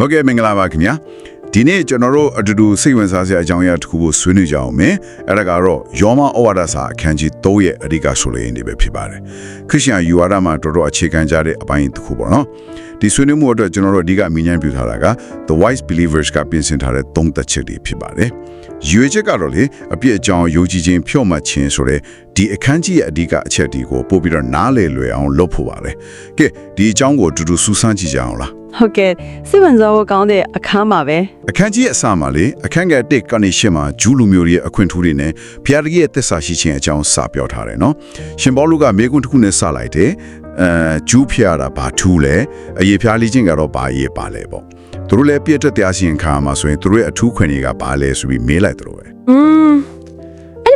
ဟုတ်ကဲ့မင်္ဂလာပါခင်ဗျာဒီနေ့ကျွန်တော်တို့အတူတူစိတ်ဝင်စားစရာအကြောင်းအရာတစ်ခုကိုဆွေးနွေးကြအောင်မယ်အဲ့ဒါကတော့ယောမဩဝါဒစာအခန်းကြီး3ရဲ့အဓိကဆိုလိုရင်းတွေပဲဖြစ်ပါတယ်ခရစ်ယာန်ယူဝါဒမှာတော်တော်အခြေခံကြတဲ့အပိုင်းတစ်ခုပေါ့နော်ဒီဆွေးနွေးမှုအတွက်ကျွန်တော်တို့အဓိကအမြင်ဉာဏ်ပြုထားတာက The Wise Believers ကပြင်ဆင်ထားတဲ့သုံးသက်ချက်တွေဖြစ်ပါတယ်ရွေချက်ကတော့လေအပြည့်အကြောင်းယုံကြည်ခြင်းဖြော့မှတ်ခြင်းဆိုတဲ့ဒီအခန်းကြီးရဲ့အဓိကအချက်ဒီကိုပို့ပြီးတော့နားလည်လွယ်အောင်လုပ်ဖို့ပါတယ်ကဲဒီအကြောင်းကိုအတူတူစူးစမ်းကြည့်ကြအောင်လား ဟုတ်ကဲ့စိတ်ဝင်စားဖို့ကောင်းတဲ့အခန်းပါပဲအခန်းကြီးရဲ့အစမှာလေအခန်းငယ်1ကနေရှင်းမှာဂျူးလူမျိုးတွေရဲ့အခွင့်ထူးတွေနဲ့ဖျားတကြီးရဲ့သစ္စာရှိခြင်းအကြောင်းစပြောထားတယ်နော်ရှင်ဘောလူကမေကွန်းတစ်ခုနဲ့စလိုက်တယ်အဲဂျူးဖျားတာဘာထူးလဲအရေးဖျားလိခြင်းကတော့ဘာရေးပါလဲပေါ့သူတို့လည်းပြည့်တဲ့တရားစီရင်ခါမှာဆိုရင်သူတို့ရဲ့အထူးခွင့်တွေကဘာလဲဆိုပြီးမေးလိုက်တယ်လို့ပဲอืม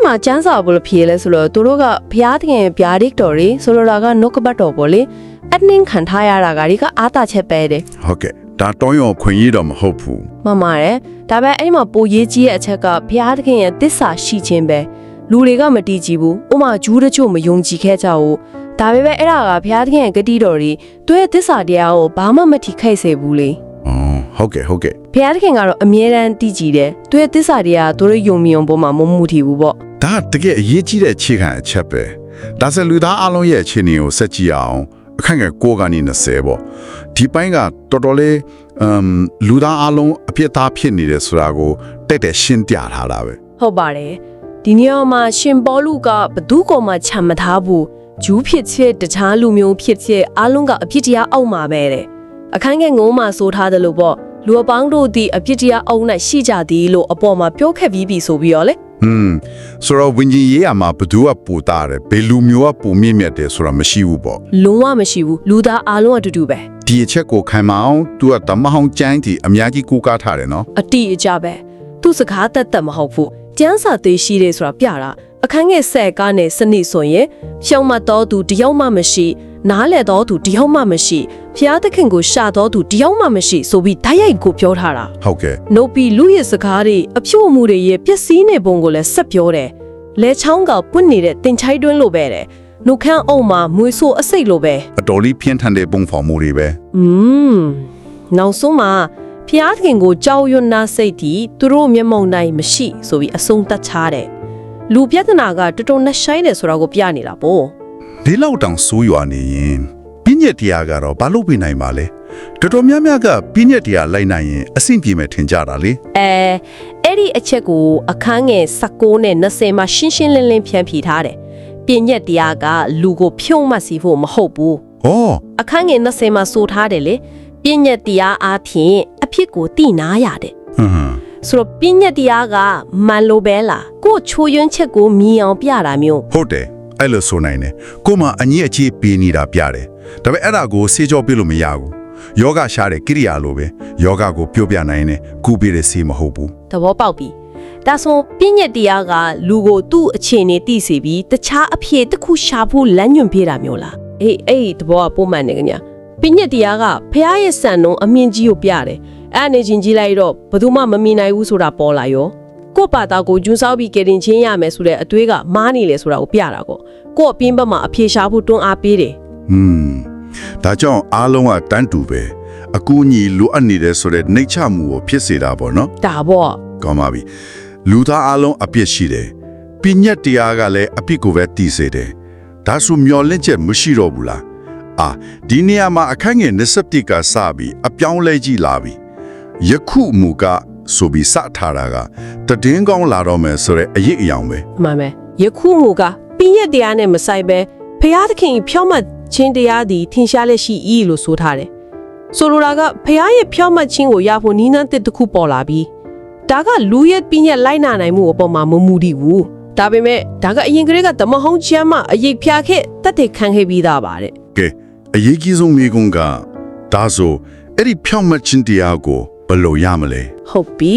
အဲ့ဒီမှာကျန်းစာဘလို့ဖြေလဲဆိုတော့သူတို့ကဘုရားသခင်ဗျာဒိတ်တော်တွေဆိုလိုတာကနှုတ်ကပတ်တော်ပေါ့လေအနှင်းခံထားရတာကဒီကအာတာချက်ပဲတယ်ဟုတ်ကဲ့ဒါတောင်းရောခွင့်ရတော့မဟုတ်ဘူးမှန်ပါတယ်ဒါပေမဲ့အဲ့ဒီမှာပိုရေးကြီးတဲ့အချက်ကဘုရားသခင်ရဲ့တစ္ဆာရှိခြင်းပဲလူတွေကမတီးကြည့်ဘူးဥမာဂျူးတချို့မယုံကြည်ခဲ့ကြဘူးဒါပေမဲ့အဲ့ဒါကဘုရားသခင်ရဲ့ဂတိတော်တွေသူ့ရဲ့တစ္ဆာတရားကိုဘာမှမထိခိုက်စေဘူးလေအော်ဟုတ်ကဲ့ဟုတ်ကဲ့ဘုရားသခင်ကတော့အမြဲတမ်းတည်ကြည်တယ်သူရဲ့တစ္ဆာတရားကသူတို့ယုံမြင်ပေါ်မှာမမှုထီဘူးပေါ့ ဒါတကယ်အရေးကြီးတဲ့အခြေခံအချက်ပဲဒါဆိုလူသားအလုံးရဲ့အခြေအနေကိုစက်ကြည့်အောင်အခန့်ငယ်6ကနေ20ပေါ့ဒီပိုင်းကတော်တော်လေးအမ်လူသားအလုံးအပြစ်သားဖြစ်နေတယ်ဆိုတာကိုတက်တက်ရှင်းပြထားတာပဲဟုတ်ပါတယ်ဒီနေရာမှာရှင်ပေါလုကဘသူ့ကောင်မှခြံမထားဘူးဂျူးဖြစ်ဖြစ်တခြားလူမျိုးဖြစ်ဖြစ်အားလုံးကအပြစ်တရားအောက်မှာပဲတဲ့အခန်းငယ်ငုံးမှာဆိုထားတယ်လို့ပေါ့လူအပေါင်းတို့သည်အပြစ်တရားအောက်၌ရှိကြသည်လို့အပေါ်မှာပြောခဲ့ပြီးပြီဆိုပြီးတော့လေ ဟွန်းဆိုတော့ဝิญဉ်ရေးအမှာဘသူကပူတာတယ်ဘယ်လူမျိုးကပူမြင့်မြတ်တယ်ဆိုတာမရှိဘူးပေါ့လုံးဝမရှိဘူးလူသားအားလုံးအတူတူပဲဒီအချက်ကိုခံမအောင် तू ကတမဟောင်းကျန်းတီအများကြီးကူကားထားတယ်နော်အတိအကျပဲသူစကားတက်တက်မဟုတ်ဘူးကျန်းစာသေးရှိတယ်ဆိုတာပြတာအခန်းငယ်ဆက်ကားနဲ့စနစ်ဆိုရင်ရှောင်းမတော်သူတယောက်မှမရှိ နားလေတော်သူတယောက်မှမရှိဖျားသခင်ကိုရှာတော်သူတယောက်မှမရှိဆိုပြီးဓာတ်ရိုက်ကိုပြောထားတာဟုတ်ကဲ့နှုတ်ပြီးလူရဲ့စကားတွေအဖြို့မှုတွေရဲ့ပျက်စီးနေပုံကိုလည်းဆက်ပြောတယ်လဲချောင်းကပွင့်နေတဲ့တင်ချိုင်းတွင်းလိုပဲတဲ့နှုတ်ခမ်းအုံမှာမွေဆိုးအစိတ်လိုပဲအတော်လေးပြင်းထန်တဲ့ပုံဖော်မှုတွေပဲอืมနောက်ဆုံးမှာဖျားသခင်ကိုကြောက်ရွံ့နာစိတ်တီသူတို့မျက်မှောက်၌မရှိဆိုပြီးအဆုံးသတ်ချတဲ့လူပြဿနာကတော်တော်နဲ့ရှိုင်းတယ်ဆိုတာကိုပြနေတာပေါ့ ဒီလောက်တောင်ဆိုးရွာနေရင်ပြည့်ညက်တရားကတော့ဘာလို့ပြနိုင်ပါလဲတော်တော်များများကပြည့်ညက်တရားလိုက်နိုင်ရင်အဆင့်ပြေမယ်ထင်ကြတာလေအဲအဲ့ဒီအချက်ကိုအခန်းငယ်16နဲ့20မှာရှင်းရှင်းလင်းလင်းဖြန့်ဖြေထားတယ်ပြည့်ညက်တရားကလူကိုဖြုံးမှတ်စီဖို့မဟုတ်ဘူး။ဩအခန်းငယ်20မှာဆိုထားတယ်လေပြည့်ညက်တရားအားဖြင့်အဖြစ်ကိုတိနာရတယ်ဟွန်းဆိုတော့ပြည့်ညက်တရားကမန်လိုပဲလားကို့ချိုယွန်းချက်ကိုမြင်အောင်ပြတာမျိုးဟုတ်တယ် အဲ့လိုဆိုနိုင်တယ်ကိုမအကြီးအကြီးပေးနေတာပြတယ်ဒါပေမဲ့အဲ့ဒါကိုစေကြောပြလို့မရဘူးယောဂရှားတဲ့ကိရိယာလိုပဲယောဂကိုပြောပြနိုင်တယ်ကုပေးတဲ့စီမဟုတ်ဘူးသဘောပေါက်ပြီဒါဆိုပြည့်ညက်တရားကလူကိုသူ့အခြေအနေသိစေပြီးတခြားအဖြစ်တစ်ခုရှာဖို့လမ်းညွှန်ပေးတာမျိုးလားအေးအေးသဘောကပုံမှန်နေကြညာပြည့်ညက်တရားကဖះရဲ့စံနှုံအမြင့်ကြီးကိုပြတယ်အဲ့အနေချင်းကြီးလိုက်တော့ဘယ်သူမှမမြင်နိုင်ဘူးဆိုတာပေါ်လာရော ကို့ပါတာကိုဂျွန်းဆောက်ပြီးကရင်ချင်းရမယ်ဆိုတဲ့အတွေးကမားနေလေဆိုတာကိုပြတာကိုကို့အပြင်းဘက်မှာအဖြေရှာဖို့တွန်းအားပေးတယ်ဟွန်းဒါကြောင့်အားလုံးကတန်းတူပဲအကူအညီလိုအပ်နေတဲ့ဆိုတဲ့နှိတ်ချမှုကိုဖြစ်စေတာပေါ့နော်ဒါပေါ့ကောင်းပါပြီလူသားအားလုံးအပြစ်ရှိတယ်ပညတ်တရားကလည်းအပြစ်ကိုပဲတည်စေတယ်ဒါဆိုမျောလင့်ချက်မရှိတော့ဘူးလားအာဒီနေရာမှာအခန့်ငယ်27ကစပြီးအပြောင်းလဲကြည့်လာပြီယခုမူက ဆိုပြီးစထားတာကတည်င်းကောင်းလာတော့မယ်ဆိုတဲ့အရေးအယောင်ပဲမှန်ပဲယခုမူကပြည့်ညက်တရားနဲ့မဆိုင်ပဲဖះသခင်ဖြောင်းမှတ်ခြင်းတရားသည်ထင်ရှားလက်ရှိ၏လို့ဆိုထားတယ်ဆိုလိုတာကဖះရဲ့ဖြောင်းမှတ်ခြင်းကိုရဖို့နီးနန်းတစ်တစ်ခုပေါ်လာပြီးဒါကလူရဲ့ပြည့်ညက်လိုက်နာနိုင်မှုအပေါ်မှာမမူတည်ဘူးဒါပေမဲ့ဒါကအရင်ကတည်းကတမဟုံးချမ်းမအရေးဖျားခဲ့တတ်တဲ့ခံခဲ့ပြီးသားပါတဲ့ကဲအရေးကြီးဆုံးမိကုန်းကဒါဆိုအဲ့ဒီဖြောင့်မတ်ခြင်းတရားကိုဘယ် လိုရမလဲဟုတ်ပြီ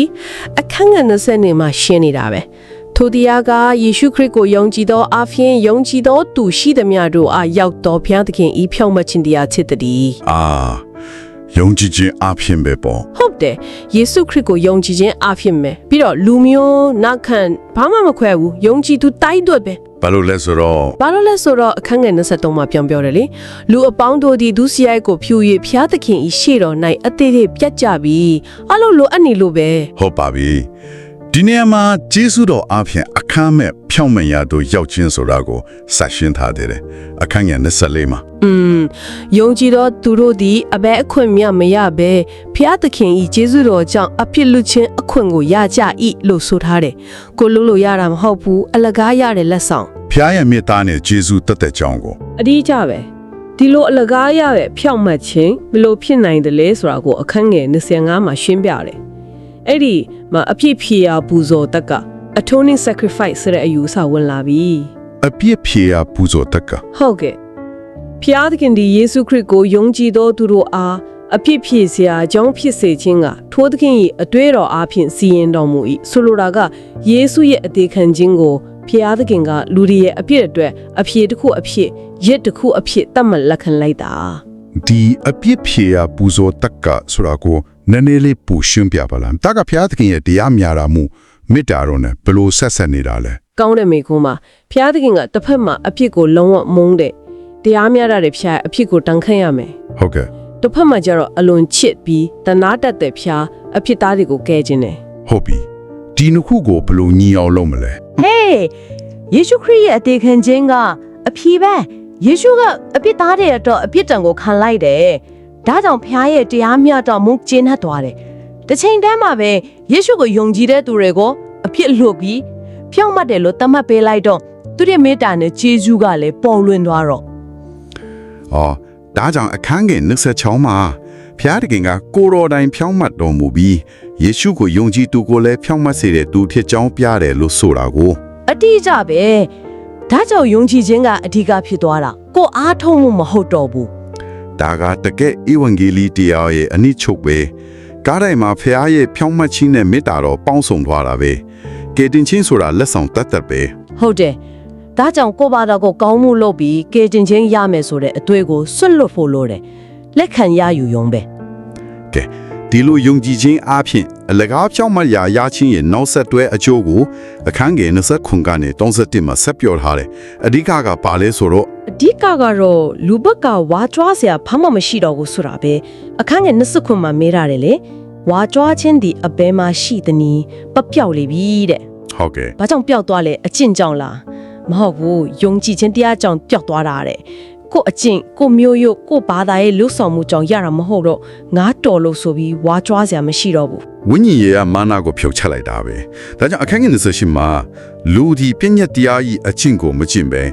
အခန်းငယ်20နေမှာရှင်းနေတာပဲထိုတရားကယေရှုခရစ်ကိုယုံကြည်သောအဖျင်းယုံကြည်သောသူရှိသမျှတို့အားရောက်တော်ဘုရားသခင်ဤဖြောင့်မတ်ခြင်းတရားချစ်တည်းအာယုံကြည်ခြင်းအဖြစ်ပဲပေါ့ဟုတ်တယ်ယေရှုခရစ်ကိုယုံကြည်ခြင်းအဖြစ်ပဲပြီးတော့လူမျိုးနောက်ခံဘာမှမခွဲဘူးယုံကြည်သူတိုက်တွက်ပဲ ဘဘာလို့လဲဆိုတော့ဘာလို့လဲဆိုတော့အခန်းငယ်23မှာပြောင်းပြောတယ်လေလူအပေါင်းတို့ဒီဒုစရိုက်ကိုဖြူ၍ဖျားသခင်ဤရှေ့တော်၌အသေးသေးပြတ်ကြပြီအလိုလိုအပ်နေလို့ပဲဟုတ်ပါပြီဒီနေရာမှာဂျေစုတော်အဖျင်အခမ်းမဲ့ဖြောင့်မတ်ရာတို့ရောက်ချင်းဆိုတာကိုဆက်ရှင်းထားတယ်အခန်းငယ်24မှာอืมယုံကြည်သောသူတို့သည်အဘဲအခွင့်မြတ်မရဘဲဖျားသခင်ဤကျေးဇူးတော်ကြောင့်အဖြစ်လူချင်းအခွင့်ကိုရကြ၏လို့ဆိုထားတယ်ကိုလို့လို့ရတာမဟုတ်ဘူးအလကားရတဲ့လက်ဆောင် ဖျားရဲ့မေတ္တာနဲ့ဂျေစုတက်တဲ့ကြောင်းကိုအဒီကြပဲဒီလိုအလကားရတဲ့ဖြောင့်မတ်ခြင်းဘယ်လိုဖြစ်နိုင်တယ်လဲဆိုတာကိုအခန်းငယ်25မှာရှင်းပြတယ်အဲ့ဒီမှာအပြစ်ဖြေရာပူဇော်တက်က atoning sacrifice ဆိုတဲ့အယူအဆဝင်လာပြီအပြစ်ဖြေရာပူဇော်တက်ကဟုတ်ကဲ့ဖျားသခင်ဒီယေရှုခရစ်ကိုယုံကြည်သောသူတို့အားအပြစ်ဖြေစရာအကြောင်းဖြစ်စေခြင်းကထိုသခင်၏အတွေ့တော်အားဖြင့်စီရင်တော်မူ၏ဆိုလိုတာကယေရှုရဲ့အသေးခံခြင်းကို ဖျားသခင်ကလူတွေရဲ့အပြစ်အတွက်အဖြေတစ်ခုအဖြစ်ရစ်တစ်ခုအဖြစ်တတ်မှတ်လက်ခံလိုက်တာဒီအပြစ်ဖြေရာပူဇော်တက်ကဆိုတာကိုနည်းနည်းလေးပူရှင်းပြပါလားတကဖျားသခင်ရဲ့တရားများတာမှုမေတ္တာတော်နဲ့ဘယ်လိုဆက်ဆက်နေတာလဲကောင်းတဲ့မိကုန်းမှာဖျားသခင်ကတစ်ဖက်မှာအပြစ်ကိုလုံးဝမုန်းတဲ့တရားများတဲ့ဖျားအပြစ်ကိုတန်ခတ်ရမယ်ဟုတ်ကဲ့တစ်ဖက်မှာကျတော့အလွန်ချစ်ပြီးတနာတတ်တဲ့ဖျားအဖြစ်သားတွေကိုကဲခြင်းတယ်ဟုတ်ပြီဒီနှစ်ခုကိုဘယ်လိုညီအောင်လုပ်မလဲ ဟေးယေရှုခရစ်ရဲ့အသေးခံခြင်းကအဖြေပဲယေရှုကအပြစ်သားတွေအတွက်အပြစ်တံကိုခံလိုက်တယ်ဒါကြောင့်ဖခင်ရဲ့တရားမျှတော်မူကျင်းတ်သွားတယ်တစ်ချိန်တည်းမှာပဲယေရှုကိုယုံကြည်တဲ့သူတွေကိုအပြစ်လွတ်ပြီးဖြောင့်မတ်တယ်လို့သတ်မှတ်ပေးလိုက်တော့သူရဲ့မေတ္တာနဲ့ကျေးဇူးကလည်းပေါ်လွင်သွားတော့။အော်ဒါကြောင့်အခန်းငယ်26မှာဖျားတခင်ကကိုတော်တိုင်ဖြောင်းမှတ်တော်မူပြီး ယေရှုကိုယုံကြည်သူကိုလည်းဖြောင်းမှတ်စေတဲ့သူဖြစ်ကြောင်းပြတယ်လို့ဆိုတာကိုအတိအကျပဲဒါကြောင့်ယုံကြည်ခြင်းကအဓိကဖြစ်သွားတာကိုအားထုတ်မှုမဟုတ်တော့ဘူးဒါကတကယ်ဧဝံဂေလိတရားရဲ့အနည်းချုပ်ပဲကားတိုင်းမှာဖျားရဲ့ဖြောင်းမှတ်ခြင်းနဲ့မေတ္တာတော်ပေါင်းစုံသွားတာပဲကယ်တင်ခြင်းဆိုတာလက်ဆောင်တတ်တတ်ပဲဟုတ်တယ်ဒါကြောင့်ကိုယ့်ဘာသာကိုကောင်းမှုလုပ်ပြီးကေတင်ချင်းရမယ်ဆိုတဲ့အတွေ့ကိုဆွတ်လွတ်ဖို့လိုတယ်လက်ခံရယူရုံပဲကဲ ဒီလိုယုံကြည်ခြင်းအပြင်အလကားဖြောင်းမှတ်ရာရခြင်းရဲ့နောက်ဆက်တွဲအကျိုးကိုအခန်းငယ်20ခုကနေ31မှာဆက်ပြောထားတယ်အဓိကကပါလဲဆိုတော့အဓိကကတော့လူဘက်ကဝါကြွားစရာဘာမှမရှိတော့ဘူးဆိုတာပဲအခန်းငယ်20ခွန်မှာမေးရတယ်လေဝါကြွားခြင်းဒီအဘဲမှာရှိသနည်းပပျောက်လေပြီတဲ့ဟုတ်ကဲ့ဘာကြောင့်ပျောက်သွားလဲအကျင့်ကြောင့်လားမဟုတ်ဘူးယုံကြည်ခြင်းတရားကြောင့်ပျောက်သွားတာတဲ့ ကို့အကျင့်ကို့မျိုးရို့ကို့ဘာသာရဲ့လွတ်ဆောင်မှုကြောင့်ရတာမဟုတ်တော့ငါတော်လို့ဆိုပြီးဝါကြွားစရာမရှိတော့ဘူးဝိညာဉ်ရေးကမာနာကိုဖြုတ်ချလိုက်တာပဲဒါကြောင့်အခန်းငယ်28မှာလူဒီပြည့်ညက်တရားကြီးအချင်းကိုမကျင့်ပဲ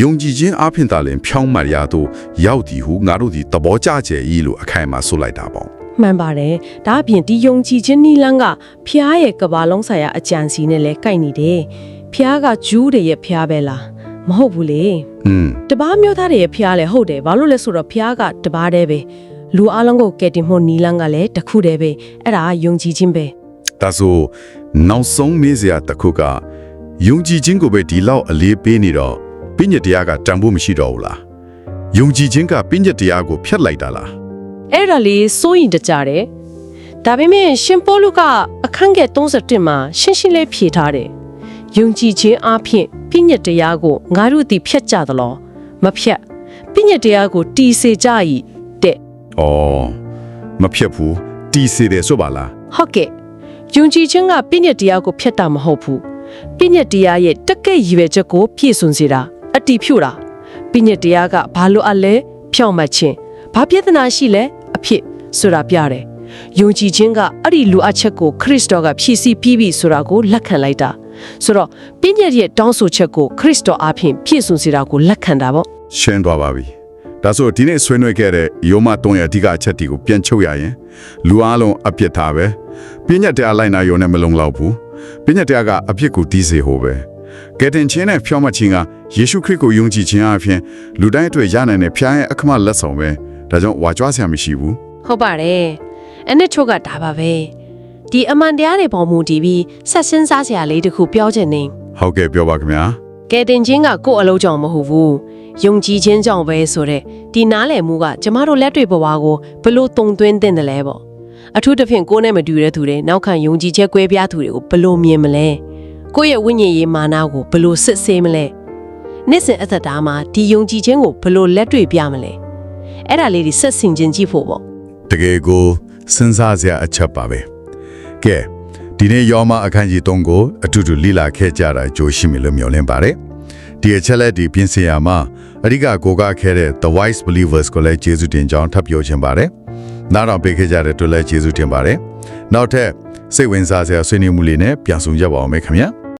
ယုံကြည်ခြင်းအပြင်သာလင်ဖြောင်းမှတ်ရာသို့ရောက်သည်ဟုငါတို့ဒီသဘောကျကျ၏လို့အခိုင်အမာဆိုလိုက်တာပေါ့မှန်ပါတယ်ဒါအပြင်ဒီယုံကြည်ခြင်းနီလန်းကဖျားရဲ့ကဘာလုံးဆိုင်ရာအကြံစီနဲ့လည်းကိုက်နေတယ်ဖျားကဂျူးတွေရဲ့ဖျားပဲလားမဟုတ်ဘူးလေ อืมတပားမျိုးသားတွေရဲ့ဖျားလည်းဟုတ်တယ်ဘာလို့လဲဆိုတော့ဖျားကတပားတည်းပဲလူအလုံးကိုကယ်တင်ဖို့နီလန်းကလည်းတစ်ခုတည်းပဲအဲ့ဒါယုံကြည်ခြင်းပဲဒါဆိုနောက်ဆုံးမေးစရာတစ်ခုကယုံကြည်ခြင်းကိုပဲဒီလောက်အလေးပေးနေတော့ပြည့်ညက်တရားကတန်ဖို့မရှိတော့ဘူးလားယုံကြည်ခြင်းကပြည့်ညက်တရားကိုဖျက်လိုက်တာလားအဲ့ဒါလေးစိုးရင်တကြတယ်ဒါပေမဲ့ရှင်ပေါလုကအခန်းငယ်31မှာရှင်းရှင်းလေးဖြေထားတယ် ယုံကြည်ခြင်းအပြင်ပြည့်ညက်တရားကိုငါတို့သည်ဖျက်ကြသလားမဖျက်ပြည့်ညက်တရားကိုတီစေကြ၏တဲ့။အော်မဖျက်ဘူးတီးစေတယ်ဆိုပါလားဟုတ်ကဲ့ယုံကြည်ခြင်းကပြည့်ညက်တရားကိုဖျက်တာမဟုတ်ဘူးပြည့်ညက်တရားရဲ့တက်ကဲ့ရည်ရွယ်ချက်ကိုပြည့်စုံစေတာအတီးဖြူတာပြည့်ညက်တရားကဘာလို့အလဲဖြောင့်မတ်ခြင်းဘာပြဿနာရှိလဲအဖြစ်ဆိုတာပြတယ်ယုံကြည်ခြင်းကအဲ့ဒီလူအပ်ချက်ကိုခရစ်တော်ကဖြည့်ဆည်းပြီးပြီဆိုတာကိုလက်ခံလိုက်တာ ဆိုတော့ပြည့်ညက်ရဲ့တောင်းဆိုချက်ကိုခရစ်တော်အားဖြင့်ပြည့်စုံစေတာကိုလက်ခံတာပေါ့။ရှင်းသွားပါပြီ။ဒါဆိုဒီနေ့ဆွေးနွေးခဲ့တဲ့ယောမ3ရဲ့အဓိကအချက်တွေကိုပြန်ချုပ်ရရင်လူအလုံးအပြစ်ထားပဲ။ပြည့်ညက်တရားလိုက်နာရုံနဲ့မလုံလောက်ဘူး။ပြည့်ညက်တရားကအပြစ်ကိုတီးစေဟိုပဲ။ကယ်တင်ခြင်းနဲ့ဖြောင်းမှတ်ခြင်းကယေရှုခရစ်ကိုယုံကြည်ခြင်းအပြင်လူတိုင်းအတွက်ရနိုင်တဲ့ဖျားရဲ့အခမလက်ဆောင်ပဲ။ဒါကြောင့်ဝါကြွားစရာမရှိဘူးဟုတ်ပါတယ်အနှစ်ချုပ်ကဒါပါပဲ ဒီအမှန်တရားတွေပေါ်မူတည်ပြီးဆက်စင်းစားစရာလေးတစ်ခုပြောချင်နေ။ဟုတ်ကဲ့ပြောပါခင်ဗျာ။ကဲတင်ချင်းကကိုယ့်အလုပ်ကြောင့်မဟုတ်ဘူးယုံကြည်ခြင်းကြောင့်ပဲဆိုတဲ့ဒီနားလည်မှုကကျမတို့လက်တွေ့ဘဝကိုဘလို့တုံသွင်းတဲ့တယ်လဲပေါ့အထူးသဖြင့်ကိုယ်နဲ့မတူတဲ့သူတွေနောက်ခံယုံကြည်ချက်ကွဲပြားသူတွေကိုဘလို့မြင်မလဲကိုယ့်ရဲ့ဝိညာဉ်ရေးမာနကိုဘလို့စစ်ဆေးမလဲနေ့စဉ်အသက်တာမှာဒီယုံကြည်ခြင်းကိုဘယ်လိုလက်တွေ့ပြမလဲအဲ့ဒါလေးတွေဆက်ဆင်ခြင်းကြည့်ဖို့ပေါ့တကယ်ကိုစဉ်းစားစရာအချက်ပါပဲ ကဲဒီနေ့ယောမအခန်းကြီး3ကိုအတူတူလေ့လာခဲ့ကြတာကြိုးရှိမိလို့မျှော်လင့်ပါတယ်ဒီအချက်လက်ဒီပြင်ဆင်ရမှာအဓိကကိုကခဲ့တဲ့ The Wise Believers ကိုလည်းကျေးဇူးတင်ကြောင်းထပ်ပြောချင်ပါတယ်နားတော်ပေးခဲ့ကြတဲ့အတွက်လည်းကျေးဇူးတင်ပါတယ်နောက်ထပ်စိတ်ဝင်စားစရာဆွေးနွေးမှုလေးနဲ့ပြန်ဆောင်ကြပါအောင်မယ်ခင်ဗျာ